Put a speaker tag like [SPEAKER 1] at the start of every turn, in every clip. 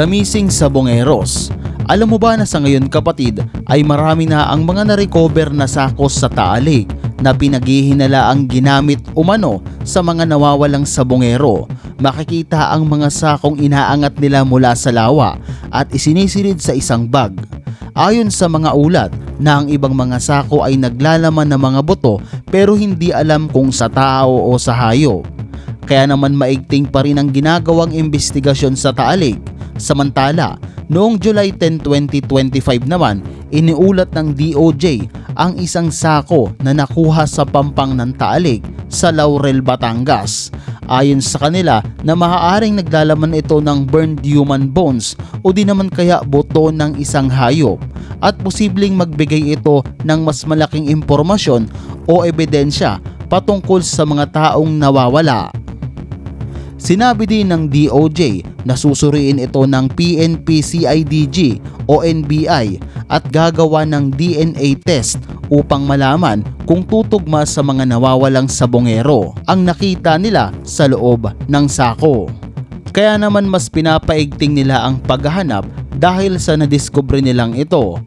[SPEAKER 1] Damising Sabongeros. Alam mo ba na sa ngayon kapatid ay marami na ang mga na-recover na sakos sa taalig na pinaghihinala ang ginamit umano sa mga nawawalang sabongero. Makikita ang mga sakong inaangat nila mula sa lawa at isinisilid sa isang bag. Ayon sa mga ulat na ang ibang mga sako ay naglalaman ng mga buto pero hindi alam kung sa tao o sa hayop. Kaya naman maigting pa rin ang ginagawang investigasyon sa taalig. Samantala, noong July 10, 2025 naman, iniulat ng DOJ ang isang sako na nakuha sa pampang ng taalig sa Laurel, Batangas. Ayon sa kanila na maaaring naglalaman ito ng burned human bones o di naman kaya buto ng isang hayop at posibleng magbigay ito ng mas malaking impormasyon o ebidensya patungkol sa mga taong nawawala. Sinabi din ng DOJ na susuriin ito ng PNP CIDG o NBI at gagawa ng DNA test upang malaman kung tutugma sa mga nawawalang sabongero ang nakita nila sa loob ng sako. Kaya naman mas pinapaigting nila ang paghahanap dahil sa nadiskubre nilang ito.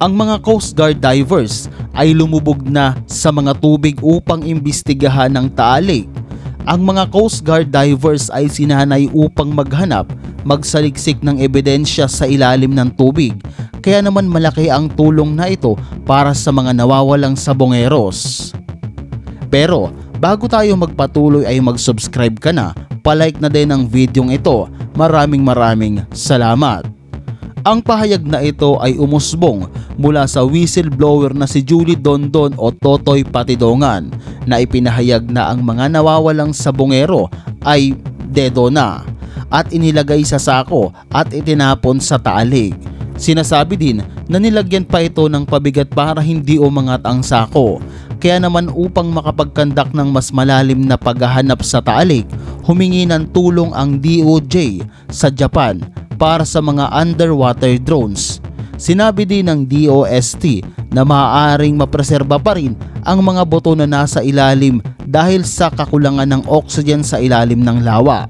[SPEAKER 1] Ang mga Coast Guard divers ay lumubog na sa mga tubig upang imbestigahan ng taalig ang mga Coast Guard divers ay sinanay upang maghanap, magsaliksik ng ebidensya sa ilalim ng tubig. Kaya naman malaki ang tulong na ito para sa mga nawawalang sabongeros. Pero bago tayo magpatuloy ay mag-subscribe ka na, palike na din ang videong ito. Maraming maraming salamat. Ang pahayag na ito ay umusbong mula sa whistleblower na si Julie Dondon o Totoy Patidongan na ipinahayag na ang mga nawawalang sabongero ay dedo na at inilagay sa sako at itinapon sa taalig. Sinasabi din na nilagyan pa ito ng pabigat para hindi umangat ang sako. Kaya naman upang makapagkandak ng mas malalim na paghahanap sa taalig, humingi ng tulong ang DOJ sa Japan para sa mga underwater drones. Sinabi din ng DOST na maaaring mapreserba pa rin ang mga boto na nasa ilalim dahil sa kakulangan ng oxygen sa ilalim ng lawa.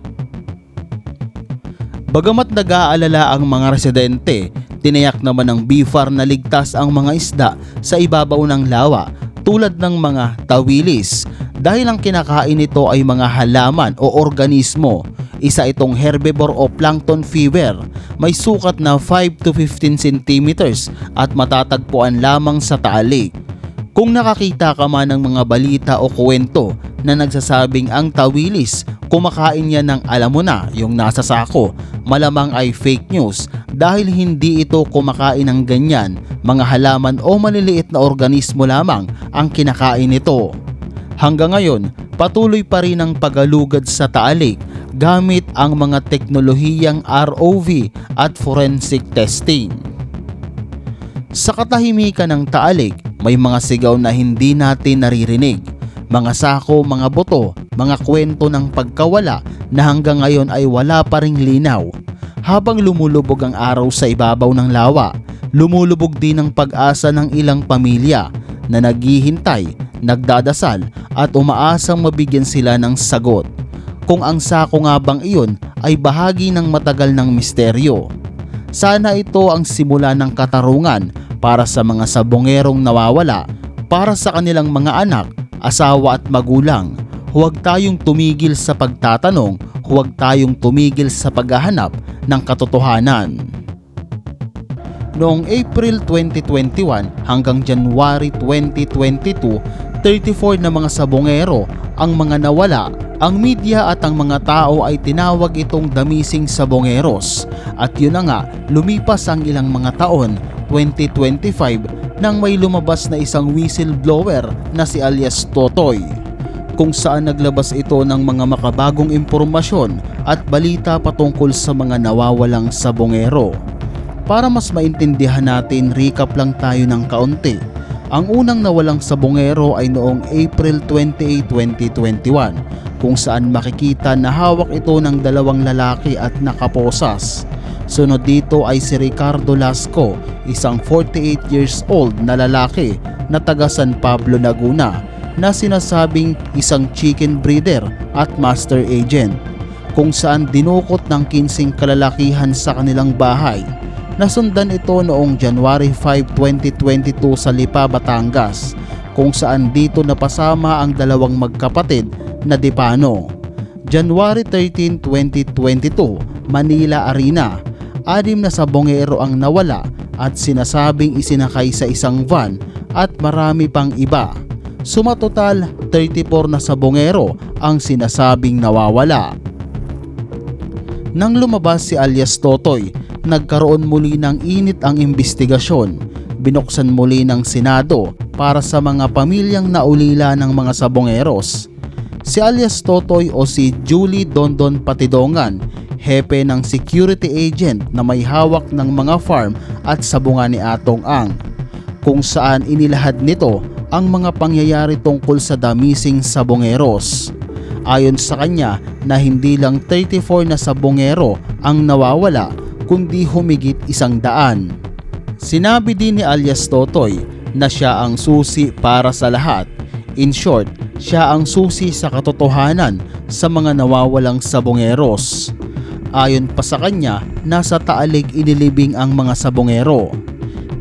[SPEAKER 1] Bagamat nag-aalala ang mga residente, tinayak naman ng BIFAR na ligtas ang mga isda sa ibabaw ng lawa tulad ng mga tawilis dahil ang kinakain nito ay mga halaman o organismo isa itong herbivore o plankton fever. May sukat na 5 to 15 centimeters at matatagpuan lamang sa taalig. Kung nakakita ka man ng mga balita o kwento na nagsasabing ang tawilis kumakain niya ng alam mo na yung nasa sako, malamang ay fake news dahil hindi ito kumakain ng ganyan, mga halaman o maliliit na organismo lamang ang kinakain nito. Hanggang ngayon, patuloy pa rin ang pagalugad sa taalig gamit ang mga teknolohiyang ROV at forensic testing. Sa katahimikan ng taalig, may mga sigaw na hindi natin naririnig, mga sako, mga boto, mga kwento ng pagkawala na hanggang ngayon ay wala pa ring linaw. Habang lumulubog ang araw sa ibabaw ng lawa, lumulubog din ang pag-asa ng ilang pamilya na naghihintay, nagdadasal at umaasang mabigyan sila ng sagot kung ang sako nga bang iyon ay bahagi ng matagal ng misteryo. Sana ito ang simula ng katarungan para sa mga sabongerong nawawala para sa kanilang mga anak, asawa at magulang. Huwag tayong tumigil sa pagtatanong, huwag tayong tumigil sa paghahanap ng katotohanan. Noong April 2021 hanggang January 2022, 34 na mga sabongero ang mga nawala ang media at ang mga tao ay tinawag itong damising sabongeros at yun na nga lumipas ang ilang mga taon 2025 nang may lumabas na isang whistleblower na si alias Totoy kung saan naglabas ito ng mga makabagong impormasyon at balita patungkol sa mga nawawalang sabongero. Para mas maintindihan natin, recap lang tayo ng kaunti. Ang unang nawalang sabongero ay noong April 28, 2021 kung saan makikita na hawak ito ng dalawang lalaki at nakaposas. Sunod dito ay si Ricardo Lasco, isang 48 years old na lalaki na taga San Pablo, Laguna na sinasabing isang chicken breeder at master agent. kung saan dinukot ng 15 kalalakihan sa kanilang bahay. Nasundan ito noong January 5, 2022 sa Lipa, Batangas kung saan dito napasama ang dalawang magkapatid na Dipano. January 13, 2022, Manila Arena. Anim na sabongero ang nawala at sinasabing isinakay sa isang van at marami pang iba. Sumatotal, 34 na sabongero ang sinasabing nawawala. Nang lumabas si alias Totoy, nagkaroon muli ng init ang investigasyon. Binuksan muli ng Senado para sa mga pamilyang naulila ng mga sabongeros. Si alias Totoy o si Julie Dondon Patidongan, hepe ng security agent na may hawak ng mga farm at sabungan ni Atong Ang, kung saan inilahad nito ang mga pangyayari tungkol sa damising sabongeros. Ayon sa kanya na hindi lang 34 na sabongero ang nawawala kundi humigit isang daan. Sinabi din ni alias Totoy na siya ang susi para sa lahat. In short, siya ang susi sa katotohanan sa mga nawawalang sabongeros. Ayon pa sa kanya, nasa taalig inilibing ang mga sabongero.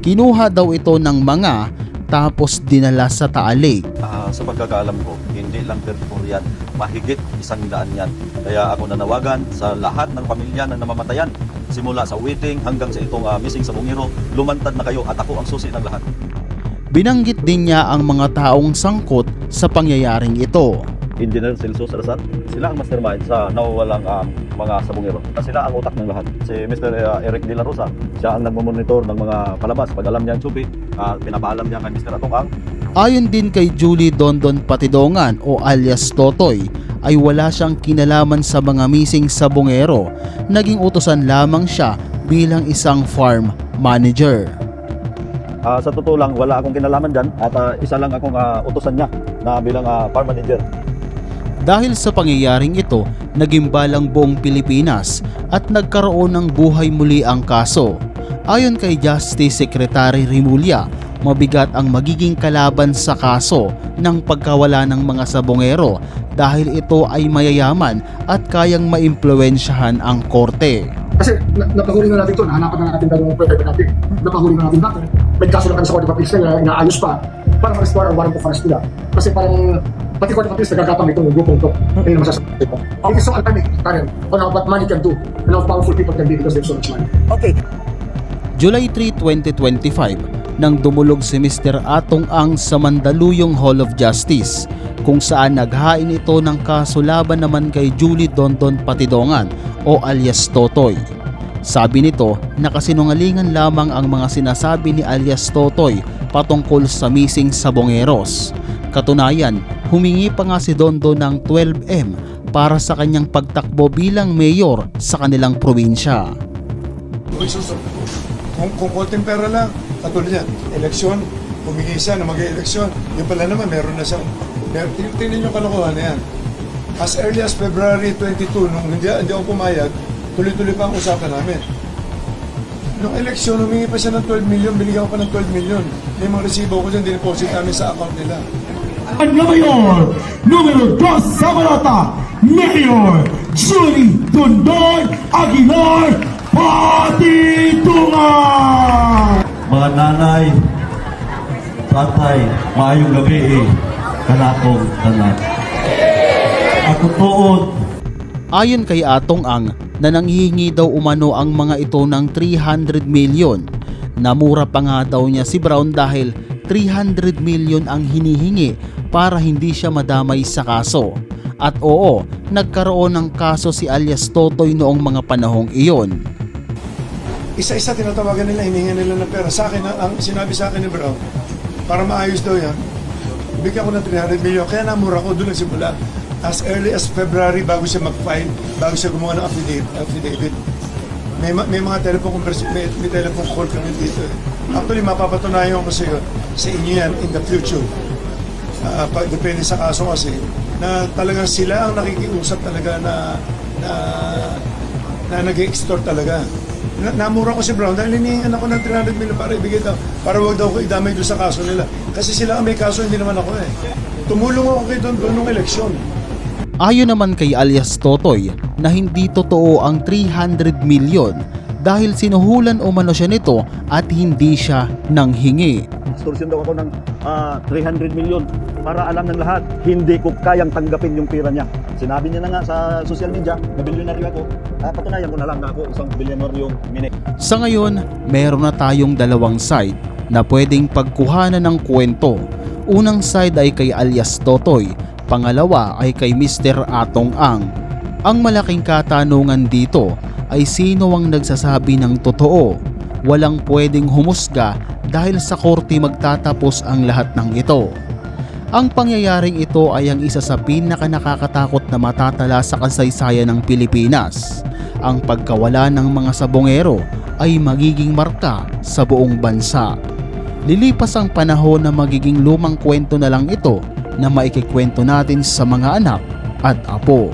[SPEAKER 1] Kinuha daw ito ng mga tapos dinala sa taalig.
[SPEAKER 2] Ah, sa pagkakaalam ko, hindi lang 34 yan, mahigit isang daan yan. Kaya ako nanawagan sa lahat ng pamilya na namamatayan, simula sa waiting hanggang sa itong ah, missing sa bungiro, lumantad na kayo at ako ang susi ng lahat.
[SPEAKER 1] Binanggit din niya ang mga taong sangkot sa pangyayaring ito.
[SPEAKER 2] Engineer Celso Salazar, sila ang mastermind sa nawawalang um, mga sabungero. Sila ang utak ng lahat. Si Mr. uh, Eric De La Rosa, siya ang nagmamonitor ng mga palabas. Pag alam niya ang chupi, uh, pinapaalam niya kay Mr. Atong Ang.
[SPEAKER 1] Ayon din kay Julie Dondon Patidongan o alias Totoy ay wala siyang kinalaman sa mga missing sabongero. Naging utosan lamang siya bilang isang farm manager.
[SPEAKER 2] Ah, sa totoo lang, wala akong kinalaman dyan at ah, isa lang akong ah, utosan niya na bilang ah, farm manager.
[SPEAKER 1] Dahil sa pangyayaring ito, naging balang buong Pilipinas at nagkaroon ng buhay muli ang kaso. Ayon kay Justice Secretary Rimulya, mabigat ang magiging kalaban sa kaso ng pagkawala ng mga sabongero dahil ito ay mayayaman at kayang maimpluwensyahan ang korte.
[SPEAKER 3] Kasi na, napahuli na natin ito, nahanapan na natin dalawang pwede natin. Napahuli na natin dati. May kaso na kami sa Court of Appeals na inaayos pa para ma-restore ang warrant of arrest nila. Kasi parang pati Court of Appeals nagagapang itong grupong ito. Ayun ang masasabi ko. It is so alarming, Karen, on how what money can do and how powerful people can be because they have so much money.
[SPEAKER 4] Okay,
[SPEAKER 1] July 3, 2025 nang dumulog si Mr. Atong Ang sa Mandaluyong Hall of Justice kung saan naghain ito ng kaso laban naman kay Julie Dondon Patidongan o alias Totoy. Sabi nito, nakasinungalingan lamang ang mga sinasabi ni alias Totoy patungkol sa missing sabongeros. Katunayan, humingi pa nga si Dondo ng 12M para sa kanyang pagtakbo bilang mayor sa kanilang probinsya.
[SPEAKER 5] Kung, kung konting pera lang, katulad yan, eleksyon, humingi siya na mag-eleksyon. Yung pala naman, meron na siyang, mer tin- tingnan yung kalokohan na yan. As early as February 22, nung hindi, hindi ako pumayag, tuloy-tuloy pa ang usapan namin. Nung eleksyon, humingi pa siya ng 12 million, binigyan ko pa ng 12 million. May mga resibo ko dyan, dineposit namin sa account nila.
[SPEAKER 6] La mayor número 2 sa Balota, Mayor Julie Dondon Aguilar Patitungan!
[SPEAKER 7] mga nanay, tatay, maayong gabi eh, kanakong tanan. Ako tuod,
[SPEAKER 1] Ayon kay Atong Ang na nanghihingi daw umano ang mga ito ng 300 million. Namura pa nga daw niya si Brown dahil 300 million ang hinihingi para hindi siya madamay sa kaso. At oo, nagkaroon ng kaso si alias Totoy noong mga panahong iyon.
[SPEAKER 5] Isa-isa tinatawagan nila, hinihingan nila ng pera. Sa akin, ang, sinabi sa akin ni Brown, para maayos daw yan, bigyan ko ng 300 million. Kaya namura ko, doon nagsimula. As early as February, bago siya mag-file, bago siya gumawa ng affidavit. affidavit. May, ma- may mga telephone conversation, may, may telephone call kami dito. Eh. Actually, mapapatunayan ko sa iyo, sa inyo yan in the future. Pag depende sa kaso kasi, na talagang sila ang nakikiusap talaga na na na nag-extort talaga. Na, namura ko si Brown dahil hinihingan ako ng 300 million para ibigay daw, para wag daw ko idamay doon sa kaso nila. Kasi sila ang may kaso, hindi naman ako eh. Tumulong ako kay Don doon nung eleksyon.
[SPEAKER 1] Ayon naman kay alias Totoy na hindi totoo ang 300 milyon dahil sinuhulan umano siya nito at hindi siya nanghingi.
[SPEAKER 2] Extortion daw ako ng ah, 300 milyon para alam ng lahat, hindi ko kayang tanggapin yung pera niya. Sinabi niya na nga sa social media na bilyonaryo ako. Ah, patunayan ko na lang na ako isang bilyonaryo mini.
[SPEAKER 1] Sa ngayon, meron na tayong dalawang side na pwedeng pagkuhanan ng kwento. Unang side ay kay alias Totoy, pangalawa ay kay Mr. Atong Ang. Ang malaking katanungan dito ay sino ang nagsasabi ng totoo. Walang pwedeng humusga dahil sa korte magtatapos ang lahat ng ito. Ang pangyayaring ito ay ang isa sa pinaka nakakatakot na matatala sa kasaysayan ng Pilipinas. Ang pagkawala ng mga sabongero ay magiging marka sa buong bansa. Lilipas ang panahon na magiging lumang kwento na lang ito na maikikwento natin sa mga anak at apo.